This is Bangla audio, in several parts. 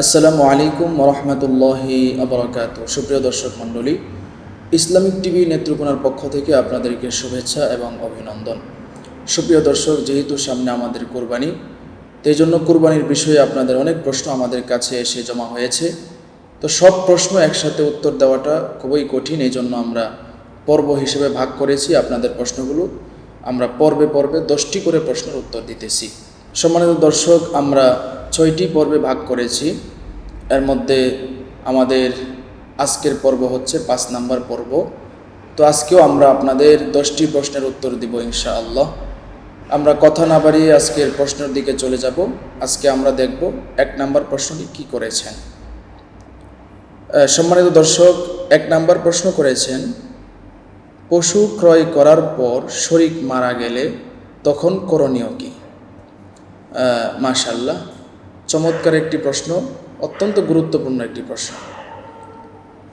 আসসালামু আলাইকুম রহমতুল্লাহি আবরাকাত সুপ্রিয় দর্শক মণ্ডলী, ইসলামিক টিভি নেত্রকোনার পক্ষ থেকে আপনাদেরকে শুভেচ্ছা এবং অভিনন্দন। সুপ্রিয় দর্শক, যেহেতু সামনে আমাদের কোরবানি সেই জন্য কোরবানির বিষয়ে আপনাদের অনেক প্রশ্ন আমাদের কাছে এসে জমা হয়েছে। তো সব প্রশ্ন একসাথে উত্তর দেওয়াটা খুবই কঠিন এই জন্য আমরা পর্ব হিসেবে ভাগ করেছি আপনাদের প্রশ্নগুলো। আমরা পর্বে পর্বে দশটি করে প্রশ্নের উত্তর দিতেছি। সম্মানিত দর্শক, আমরা ছয়টি পর্বে ভাগ করেছি। এর মধ্যে আমাদের আজকের পর্ব হচ্ছে পাঁচ নাম্বার পর্ব। তো আজকেও আমরা আপনাদের দশটি প্রশ্নের উত্তর দিব ইনশাআল্লাহ। আমরা কথা না বাড়িয়ে আজকের প্রশ্নের দিকে চলে যাব। আজকে আমরা দেখব এক নাম্বার প্রশ্নটি কি করেছেন। সম্মানিত দর্শক, এক নাম্বার প্রশ্ন করেছেন, পশু ক্রয় করার পর শরিক মারা গেলে তখন করণীয় কি? মাশাল্লাহ চমৎকার একটি প্রশ্ন, অত্যন্ত গুরুত্বপূর্ণ একটি প্রশ্ন।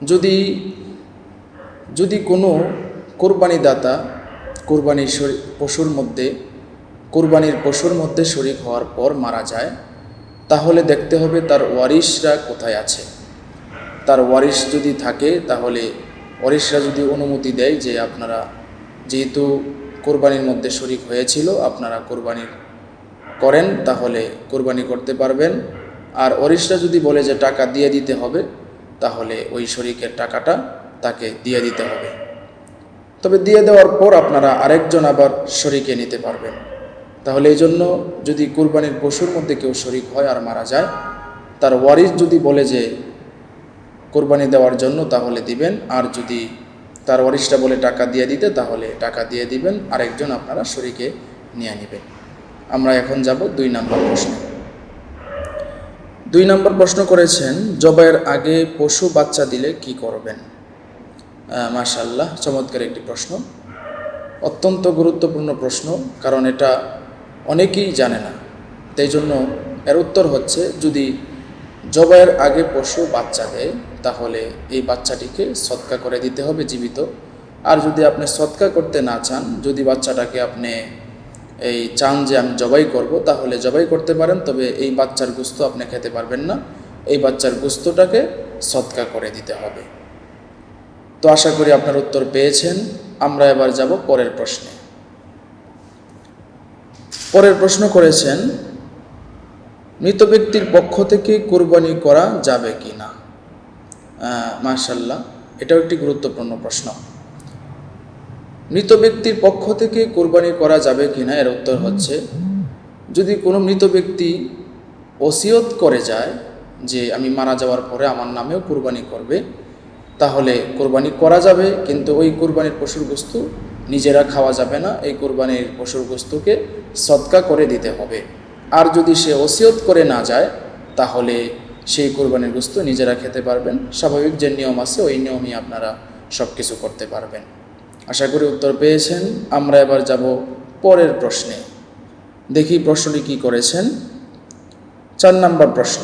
যদি যদি কোনো কোরবানিদাতা কোরবানির শরী- পশুর মধ্যে, কোরবানির পশুর মধ্যে শরিক হওয়ার পর মারা যায়, তাহলে দেখতে হবে তার ওয়ারিশরা কোথায় আছে। তার ওয়ারিশ যদি থাকে, তাহলে ওয়ারিশরা যদি অনুমতি দেয় যে আপনারা যেহেতু কোরবানির মধ্যে শরিক হয়েছিল, আপনারা কোরবানির করেন, তাহলে কোরবানি করতে পারবেন। আর ওয়ারিশরা যদি বলে যে টাকা দিয়ে দিতে হবে, তাহলে ওই শরিকের টাকাটা তাকে দিয়ে দিতে হবে। তবে দিয়ে দেওয়ার পর আপনারা আরেকজন আবার শরিকে নিতে পারবেন। তাহলে এই জন্য যদি কোরবানির পশুর মধ্যে কেউ শরিক হয় আর মারা যায়, তার ওয়ারিশ যদি বলে যে কোরবানি দেওয়ার জন্য, তাহলে দিবেন। আর যদি তার ওয়ারিশটা বলে টাকা দিয়ে দিতে, তাহলে টাকা দিয়ে দিবেন। আরেকজন আপনারা শরিকে নিয়ে নেবেন। আমরা এখন যাব দুই নম্বর প্রশ্ন। দুই নম্বর প্রশ্ন করেছেন জবাইয়ের আগে পশু বাচ্চা দিলে কি করবেন? মাশাল্লাহ চমৎকার একটি প্রশ্ন। অত্যন্ত গুরুত্বপূর্ণ প্রশ্ন, কারণ এটা অনেকেই জানে না। তাই জন্য এর উত্তর হচ্ছে, যদি জবাইয়ের আগে পশু বাচ্চা দেয়, তাহলে এই বাচ্চাটিকে সৎকা করে দিতে হবে জীবিত। আর যদি আপনি সৎকা করতে না চান, যদি বাচ্চাটাকে আপনি এই চান যে আমি জবাই করব, তাহলে জবাই করতে পারেন, তবে এই বাচ্চার গুস্ত আপনি খেতে পারবেন না। এই বাচ্চার গুস্তটাকে সৎকা করে দিতে হবে। তো আশা করি আপনার উত্তর পেয়েছেন। আমরা এবার যাব পরের প্রশ্নে। পরের প্রশ্ন করেছেন, মৃত ব্যক্তির পক্ষ থেকে কোরবানি করা যাবে কি না মাশাল্লাহ এটাও একটি গুরুত্বপূর্ণ প্রশ্ন। মৃত ব্যক্তির পক্ষ থেকে কোরবানি করা যাবে কি না এর উত্তর হচ্ছে, যদি কোনো মৃত ব্যক্তি ওসিয়ত করে যায় যে আমি মারা যাওয়ার পরে আমার নামেও কোরবানি করবে, তাহলে কোরবানি করা যাবে, কিন্তু ওই কোরবানির পশুর বস্তু নিজেরা খাওয়া যাবে না, এই কোরবানির পশুর বস্তুকে সৎকা করে দিতে হবে। আর যদি সে ওসিয়ত করে না যায়, তাহলে সেই কোরবানির বস্তু নিজেরা খেতে পারবেন। স্বাভাবিক যে নিয়ম আছে, ওই নিয়মই আপনারা সব কিছু করতে পারবেন। আশা করি উত্তর পেয়েছেন। আমরা এবার যাব পরের প্রশ্নে। দেখি প্রশ্নটি কি করেছেন। চার নাম্বার প্রশ্ন।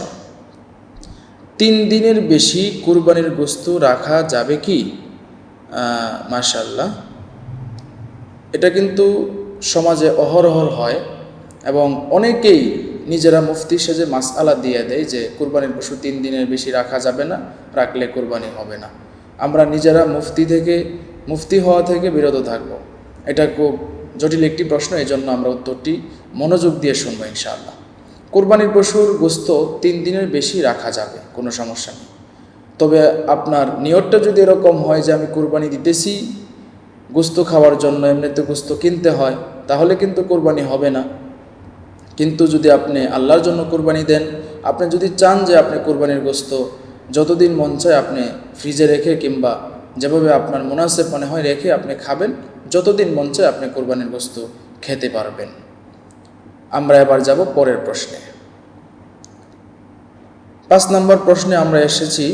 তিন দিনের বেশি কুরবানির গোস্ত রাখা যাবে কি? মাশাল্লাহ এটা কিন্তু সমাজে অহরহর হয় এবং অনেকেই নিজেরা মুফতি সেজে মাসআলা দিয়ে দেয় যে কুরবানির পশু তিন দিনের বেশি রাখা যাবে না, রাখলে কুরবানি হবে না। আমরা নিজেরা মুফতি থেকে মুফতি হওয়া থেকে বিরত থাকব। এটা খুব জটিল একটি প্রশ্ন এই জন্য আমরা উত্তরটি মনোযোগ দিয়ে শুনব ইনশাআল্লাহ। কোরবানির পশুর গোস্ত তিন দিনের বেশি রাখা যাবে, কোনো সমস্যা নেই। তবে আপনার নিয়তটা যদি এরকম হয় যে আমি কোরবানি দিতেছি, গোস্ত খাওয়ার জন্য এমনিতে গোস্ত কিনতে হয়, তাহলে কিন্তু কোরবানি হবে না। কিন্তু যদি আপনি আল্লাহর জন্য কোরবানি দেন, আপনি যদি চান যে আপনি কোরবানির গোস্ত যতদিন মন চায় আপনি ফ্রিজে রেখে কিংবা যেভাবে আপনার মুনাসেব মনে হয় রেখে আপনি খাবেন, যতদিন মন চায় আপনি কোরবানির বস্তু খেতে পারবেন। আমরা এবার যাব পরের প্রশ্নে। পাঁচ নম্বর প্রশ্নে আমরা এসেছি,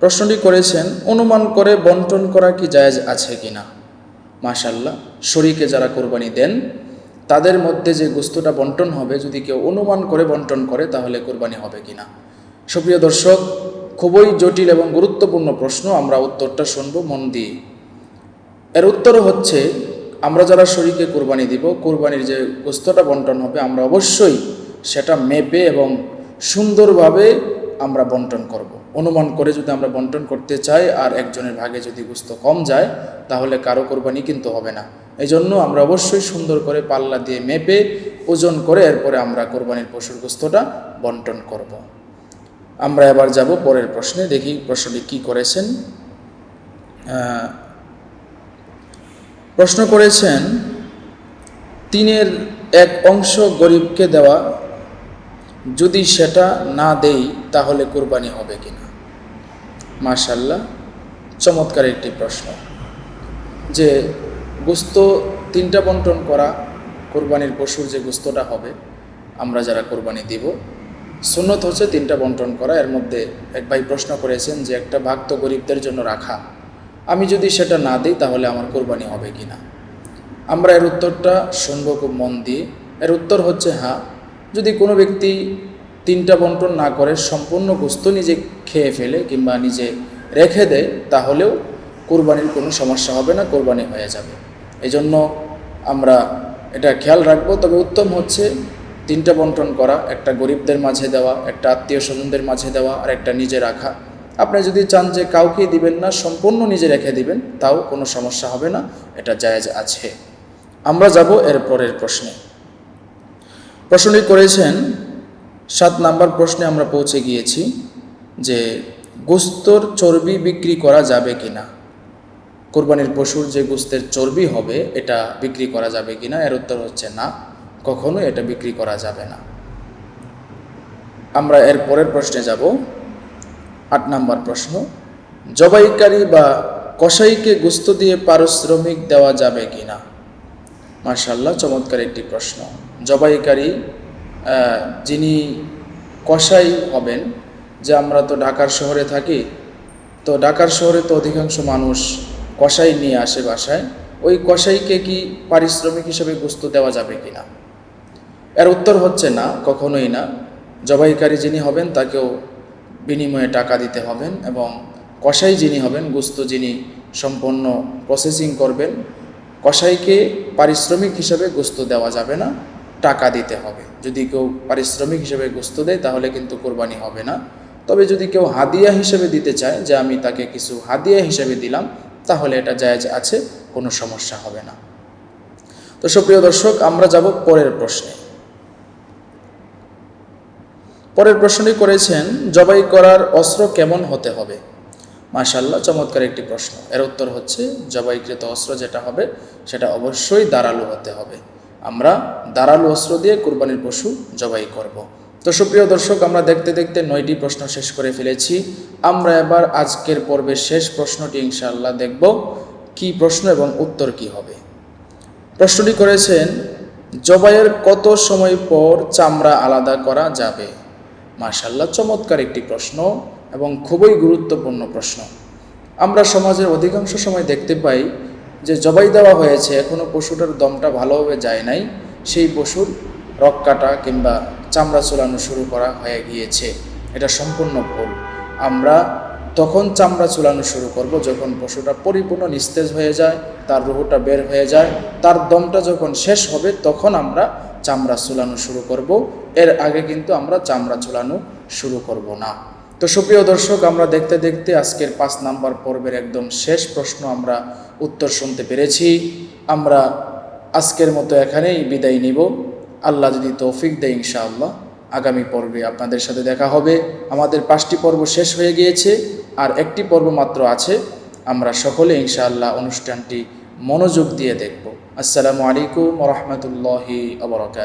প্রশ্নটি করেছেন, অনুমান করে বন্টন করা কি জায়েজ আছে কি না মাশাল্লাহ শরীকে যারা কোরবানি দেন, তাদের মধ্যে যে গোস্তটা বন্টন হবে, যদি কেউ অনুমান করে বন্টন করে, তাহলে কোরবানি হবে কি না সুপ্রিয় দর্শক খুবই জটিল এবং গুরুত্বপূর্ণ প্রশ্ন, আমরা উত্তরটা শুনব মন দিয়ে এর উত্তর হচ্ছে, আমরা যারা শরীকে কোরবানি দিব, কোরবানির যে গোস্তটা বন্টন হবে, আমরা অবশ্যই সেটা মেপে এবং সুন্দরভাবে আমরা বন্টন করব। অনুমান করে যদি আমরা বন্টন করতে চাই আর একজনের ভাগে যদি গুস্ত কম যায়, তাহলে কারও কোরবানি কিন্তু হবে না এই জন্য আমরা অবশ্যই সুন্দর করে পাল্লা দিয়ে মেপে, ওজন করে এরপরে আমরা কোরবানির পশুর গোস্তটা বন্টন করব। আমরা এবার যাব পরের প্রশ্নে, দেখি প্রশ্নটি কি করেছেন। প্রশ্ন করেছেন, তিনের এক অংশ গরিবকে দেওয়া, যদি সেটা না দেই তাহলে কোরবানি হবে কিনা? মাশাল্লাহ চমৎকার একটি প্রশ্ন। যে গুস্ত তিনটা বন্টন করা, কোরবানির পশুর যে গুস্তটা হবে, আমরা যারা কোরবানি দিব সুন্নত হচ্ছে তিনটা বন্টন করা, এর মধ্যে এক ভাই প্রশ্ন করেছেন যে একটা ভাগ তো গরিবদের জন্য রাখা। আমি যদি সেটা না দিই, তাহলে আমার কোরবানি হবে কি না আমরা এর উত্তরটা শুনব খুব মন দিয়ে। এর উত্তর হচ্ছে হ্যাঁ যদি কোনো ব্যক্তি তিনটা বন্টন না করে, সম্পূর্ণ গোস্ত নিজে খেয়ে ফেলে কিংবা নিজে রেখে দেয়, তাহলেও কোরবানির কোনো সমস্যা হবে না, কোরবানি হয়ে যাবে। এজন্য আমরা এটা খেয়াল রাখব। তবে উত্তম হচ্ছে তিনটা বন্টন করা, একটা গরিবদের মাঝে দেওয়া, একটা আত্মীয় স্বজনদের মাঝে দেওয়া আর একটা নিজে রাখা। আপনি যদি চান যে কাউকে দিবেন না, সম্পূর্ণ নিজে রেখে দিবেন, তাও কোনো সমস্যা হবে না, এটা জায়েজ আছে। আমরা যাব এর পরের প্রশ্নে। প্রশ্নটি করেছেন, সাত নাম্বার প্রশ্নে আমরা পৌঁছে গিয়েছি যে, গোস্তর চর্বি বিক্রি করা যাবে কিনা? কোরবানির পশুর যে গোস্তের চর্বি হবে, এটা বিক্রি করা যাবে কিনা? এর উত্তর হচ্ছে না। কখনো এটা বিক্রি করা যাবে না। আমরা এর পরের প্রশ্নে যাব। আট নাম্বার প্রশ্ন, জবাইকারী বা কসাইকে গোস্ত দিয়ে পারিশ্রমিক দেওয়া যাবে কিনা? মার্শাল্লাহ চমৎকার একটি প্রশ্ন। জবাইকারী যিনি কসাই হবেন, যে আমরা তো ঢাকার শহরে থাকি, তো ঢাকার শহরে তো অধিকাংশ মানুষ কসাই নিয়ে আসে বাসায়, ওই কসাইকে কি পারিশ্রমিক হিসেবে গোস্ত দেওয়া যাবে কিনা? এর উত্তর হচ্ছে না, কখনোই না। জবাইকারী যিনি হবেন, তাকেও বিনিময়ে টাকা দিতে হবেন এবং কসাই যিনি হবেন, গুস্ত যিনি সম্পন্ন প্রসেসিং করবেন, কসাইকে পারিশ্রমিক হিসেবে গোস্ত দেওয়া যাবে না, টাকা দিতে হবে। যদি কেউ পারিশ্রমিক হিসেবে গোস্ত দেয়, তাহলে কিন্তু কোরবানি হবে না। তবে যদি কেউ হাদিয়া হিসেবে দিতে চায় যে আমি তাকে কিছু হাদিয়া হিসেবে দিলাম, তাহলে এটা জায়জ আছে, কোনো সমস্যা হবে না। তো সুপ্রিয় দর্শক, আমরা যাব পরের প্রশ্নে। পরের প্রশ্নটি করেছেন, জবাই করার অস্ত্র কেমন হতে হবে? মাশাল্লাহ চমৎকার একটি প্রশ্ন। এর উত্তর হচ্ছে, জবাইকৃত অস্ত্র যেটা হবে, সেটা অবশ্যই দাঁড়ালু হতে হবে। আমরা দাঁড়ালু অস্ত্র দিয়ে কুরবানির পশু জবাই করব। তো সুপ্রিয় দর্শক, আমরা দেখতে দেখতে নয়টি প্রশ্ন শেষ করে ফেলেছি। আমরা এবার আজকের পর্বের শেষ প্রশ্নটি ইনশাআল্লাহ দেখব, কি প্রশ্ন এবং উত্তর কি হবে। প্রশ্নটি করেছেন, জবাইয়ের কত সময় পর চামড়া আলাদা করা যাবে? মাশাল্লাহ চমৎকার একটি প্রশ্ন এবং খুবই গুরুত্বপূর্ণ প্রশ্ন। আমরা সমাজের অধিকাংশ সময় দেখতে পাই যে জবাই দেওয়া হয়েছে এখনও পশুটার দমটা ভালোভাবে যায় নাই, সেই পশুর রক কাটা কিংবা চামড়া চুলানো শুরু করা হয়ে গিয়েছে। এটা সম্পূর্ণ ভুল। আমরা তখন চামড়া চুলানো শুরু করব যখন পশুটা পরিপূর্ণ নিস্তেজ হয়ে যায়, তার রুহুটা বের হয়ে যায়, তার দমটা যখন শেষ হবে তখন আমরা চামড়া চুলানো শুরু করব। এর আগে কিন্তু আমরা চামড়া চুলানো শুরু করব না। তো সুপ্রিয় দর্শক, আমরা দেখতে দেখতে আজকের পাঁচ নাম্বার পর্বের একদম শেষ প্রশ্ন আমরা উত্তর শুনতে পেরেছি। আমরা আজকের মতো এখানেই বিদায় নিব। আল্লাহ যদি তৌফিক দেয় ইনশাআল্লাহ আগামী পর্বে আপনাদের সাথে দেখা হবে। আমাদের পাঁচটি পর্ব শেষ হয়ে গিয়েছে, আর একটি পর্ব মাত্র আছে। আমরা সকলে ইনশাআল্লাহ অনুষ্ঠানটি মনোযোগ দিয়ে দেখব। আসসালামু আলাইকুম রহমতুল্লাহি আবরকাত